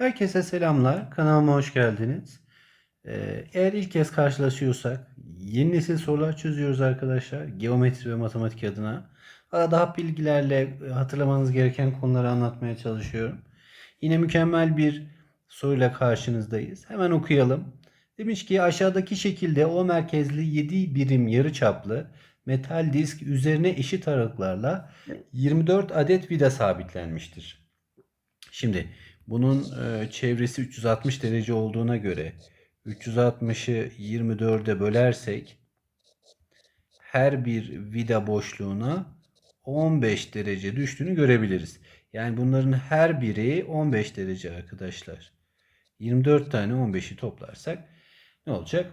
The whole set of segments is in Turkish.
Herkese selamlar. Kanalıma hoş geldiniz. Ee, eğer ilk kez karşılaşıyorsak yeni nesil sorular çözüyoruz arkadaşlar. Geometri ve matematik adına. Arada bilgilerle hatırlamanız gereken konuları anlatmaya çalışıyorum. Yine mükemmel bir soruyla karşınızdayız. Hemen okuyalım. Demiş ki aşağıdaki şekilde O merkezli 7 birim yarıçaplı metal disk üzerine eşit aralıklarla 24 adet vida sabitlenmiştir. Şimdi bunun e, çevresi 360 derece olduğuna göre 360'ı 24'e bölersek her bir vida boşluğuna 15 derece düştüğünü görebiliriz. Yani bunların her biri 15 derece arkadaşlar. 24 tane 15'i toplarsak ne olacak?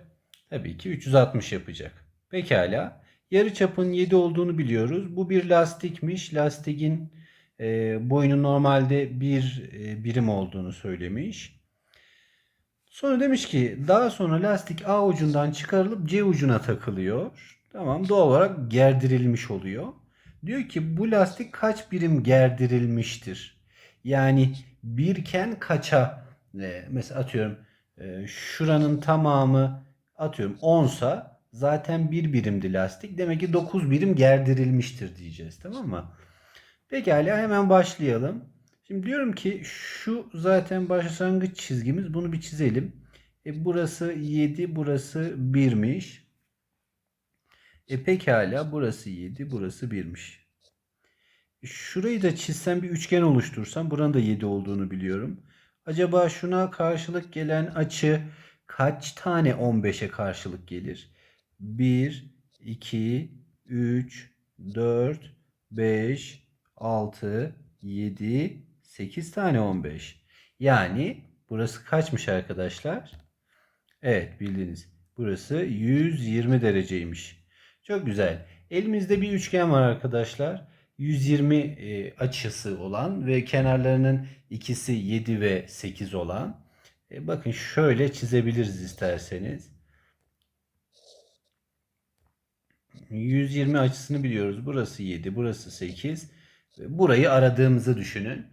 Tabii ki 360 yapacak. Pekala. Yarı çapın 7 olduğunu biliyoruz. Bu bir lastikmiş. Lastiğin e, boyunun normalde bir e, birim olduğunu söylemiş. Sonra demiş ki daha sonra lastik A ucundan çıkarılıp C ucuna takılıyor. Tamam doğal olarak gerdirilmiş oluyor. Diyor ki bu lastik kaç birim gerdirilmiştir? Yani birken kaça e, mesela atıyorum e, şuranın tamamı atıyorum 10 sa zaten bir birimdi lastik. Demek ki 9 birim gerdirilmiştir diyeceğiz tamam mı? Pekala hemen başlayalım. Şimdi diyorum ki şu zaten başlangıç çizgimiz. Bunu bir çizelim. E, burası 7, burası 1'miş. E pekala burası 7, burası 1'miş. Şurayı da çizsem bir üçgen oluştursam buranın da 7 olduğunu biliyorum. Acaba şuna karşılık gelen açı kaç tane 15'e karşılık gelir? 1, 2, 3, 4, 5, 6, 7, 8 tane 15. Yani burası kaçmış arkadaşlar? Evet bildiniz. Burası 120 dereceymiş. Çok güzel. Elimizde bir üçgen var arkadaşlar. 120 e, açısı olan ve kenarlarının ikisi 7 ve 8 olan. E, bakın şöyle çizebiliriz isterseniz. 120 açısını biliyoruz. Burası 7, burası 8. Burayı aradığımızı düşünün.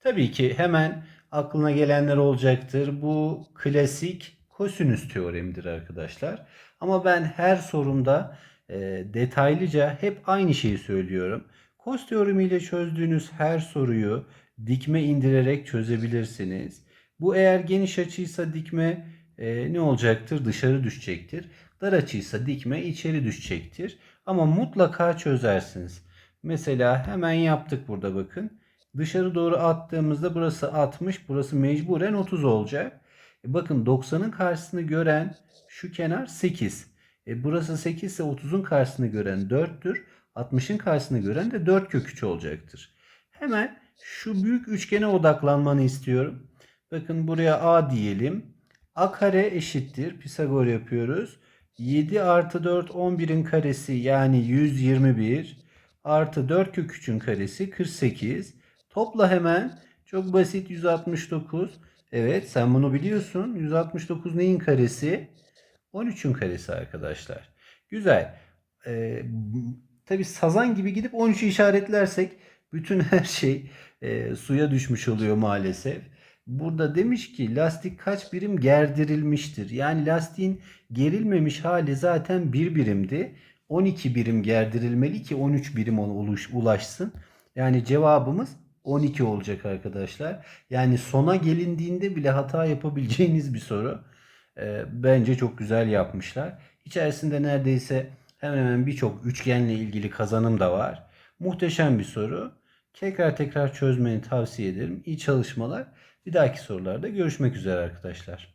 Tabii ki hemen aklına gelenler olacaktır. Bu klasik kosinüs teoremidir arkadaşlar. Ama ben her sorumda e, detaylıca hep aynı şeyi söylüyorum. Kos teoremiyle çözdüğünüz her soruyu dikme indirerek çözebilirsiniz. Bu eğer geniş açıysa dikme e, ne olacaktır? Dışarı düşecektir. Dar açıysa dikme içeri düşecektir. Ama mutlaka çözersiniz. Mesela hemen yaptık burada bakın. Dışarı doğru attığımızda burası 60, burası mecburen 30 olacak. E bakın 90'ın karşısını gören şu kenar 8. E burası 8 ise 30'un karşısını gören 4'tür. 60'ın karşısını gören de 4 kök 3 olacaktır. Hemen şu büyük üçgene odaklanmanı istiyorum. Bakın buraya A diyelim. A kare eşittir. Pisagor yapıyoruz. 7 artı 4 11'in karesi yani 121 artı 4 kök 3'ün karesi 48. Topla hemen. Çok basit 169. Evet sen bunu biliyorsun. 169 neyin karesi? 13'ün karesi arkadaşlar. Güzel. Ee, Tabi sazan gibi gidip 13'ü işaretlersek bütün her şey e, suya düşmüş oluyor maalesef. Burada demiş ki lastik kaç birim gerdirilmiştir. Yani lastiğin gerilmemiş hali zaten bir birimdi. 12 birim gerdirilmeli ki 13 birim ona ulaşsın. Yani cevabımız 12 olacak arkadaşlar. Yani sona gelindiğinde bile hata yapabileceğiniz bir soru. E, bence çok güzel yapmışlar. İçerisinde neredeyse hemen hemen birçok üçgenle ilgili kazanım da var. Muhteşem bir soru. Tekrar tekrar çözmeni tavsiye ederim. İyi çalışmalar. Bir dahaki sorularda görüşmek üzere arkadaşlar.